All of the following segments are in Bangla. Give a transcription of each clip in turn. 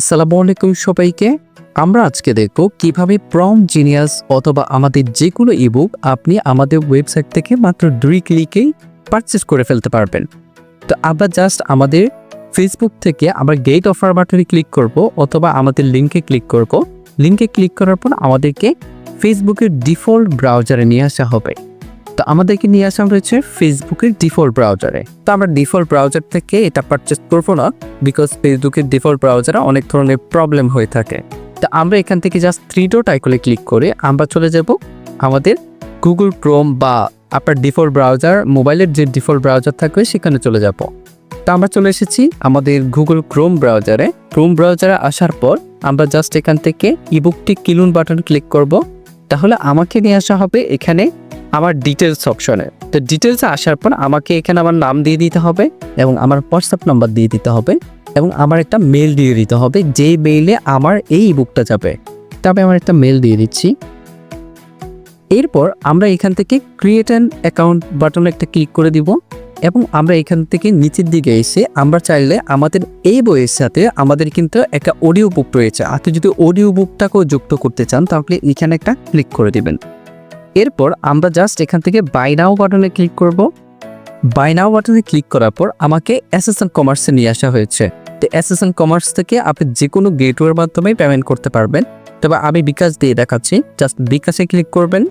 আসসালামু আলাইকুম সবাইকে। আমরা আজকে দেখব কীভাবে প্রম জিনিয়াস অথবা আমাদের যে কোনো ইবুক আপনি আমাদের ওয়েবসাইট থেকে মাত্র দুই ক্লিকেই পারচেস করে ফেলতে পারবেন। তো আমরা জাস্ট আমাদের ফেসবুক থেকে আমরা গেট অফার বাটনে ক্লিক করব অথবা আমাদের লিঙ্কে ক্লিক করব। লিঙ্কে ক্লিক করার পর আমাদেরকে ফেসবুকের ডিফল্ট ব্রাউজারে নিয়ে আসা হবে। তো আমাদেরকে নিয়ে আসা হয়েছে ফেসবুকের ডিফল্ট ব্রাউজারে তো আমরা ডিফল্ট ব্রাউজার থেকে এটা পারচেস করব না বিকজ ফেসবুকের ডিফল্ট ব্রাউজারে অনেক ধরনের প্রবলেম হয়ে থাকে। তো আমরা এখান থেকে জাস্ট থ্রি ডট আইকলে ক্লিক করে আমরা চলে যাব আমাদের গুগল ক্রোম বা আপনার ডিফল্ট ব্রাউজার মোবাইলের যে ডিফল্ট ব্রাউজার থাকবে সেখানে চলে যাব। তো আমরা চলে এসেছি আমাদের গুগল ক্রোম ব্রাউজারে ক্রোম ব্রাউজারে আসার পর আমরা জাস্ট এখান থেকে ইবুকটি কিলুন বাটন ক্লিক করব। তাহলে আমাকে নিয়ে আসা হবে এখানে আমার ডিটেলস অপশনে তো ডিটেলসে আসার পর আমাকে এখানে আমার নাম দিয়ে দিতে হবে এবং আমার হোয়াটসঅ্যাপ নাম্বার দিয়ে দিতে হবে এবং আমার একটা মেল দিয়ে দিতে হবে, যেই মেইলে আমার এই বুকটা যাবে। তবে আমার একটা মেল দিয়ে দিচ্ছি। এরপর আমরা এখান থেকে ক্রিয়েট অ্যান অ্যাকাউন্ট বাটনে একটা ক্লিক করে দিব এবং আমরা এখান থেকে নিচের দিকে এসে আমরা চাইলে আমাদের এই বইয়ের সাথে আমাদের কিন্তু একটা অডিও বুক রয়েছে। আপনি যদি অডিও বুকটাকেও যুক্ত করতে চান তাহলে এখানে একটা ক্লিক করে দিবেন। এরপর আমরা জাস্ট এখান থেকে বাই নাও বাটনে ক্লিক করব। বাই নাও বাটনে ক্লিক করার পর আমাকে অ্যাসেসন কমার্সে নিয়ে আসা হয়েছে। তো অ্যাসেসন কমার্স থেকে আপনি যে কোনো গেটওয়ের মাধ্যমেই পেমেন্ট করতে পারবেন। তবে আমি বিকাশ দিয়ে দেখাচ্ছি। জাস্ট বিকাশে ক্লিক করবেন।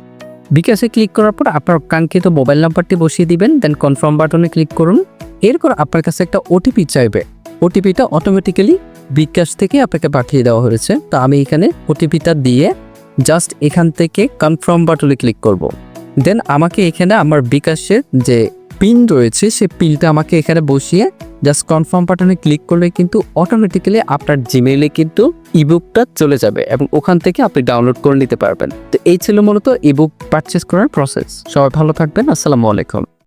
বিকাশে ক্লিক করার পর আপনার কাঙ্ক্ষিত মোবাইল নাম্বারটি বসিয়ে দিবেন দেন কনফার্ম বাটনে ক্লিক করুন। এরপর আপনার কাছে একটা ওটিপি চাইবে। ওটিপিটা অটোমেটিক্যালি বিকাশ থেকে আপনাকে পাঠিয়ে দেওয়া হয়েছে। তো আমি এখানে ওটিপিটা দিয়ে জাস্ট এখান থেকে কনফার্ম বাটনে ক্লিক করব। দেন আমাকে এখানে আমার বিকাশের যে পিন রয়েছে, সে পিনটা আমাকে এখানে বসিয়ে জাস্ট কনফার্ম বাটনে ক্লিক করলে কিন্তু অটোমেটিক্যালি আপনার জিমেইলে কিন্তু ইবুকটা চলে যাবে এবং ওখান থেকে আপনি ডাউনলোড করে নিতে পারবেন। তো এই ছিল মূলত ইবুক পারচেস করার প্রসেস সবাই ভালো থাকবেন। আসসালামু আলাইকুম।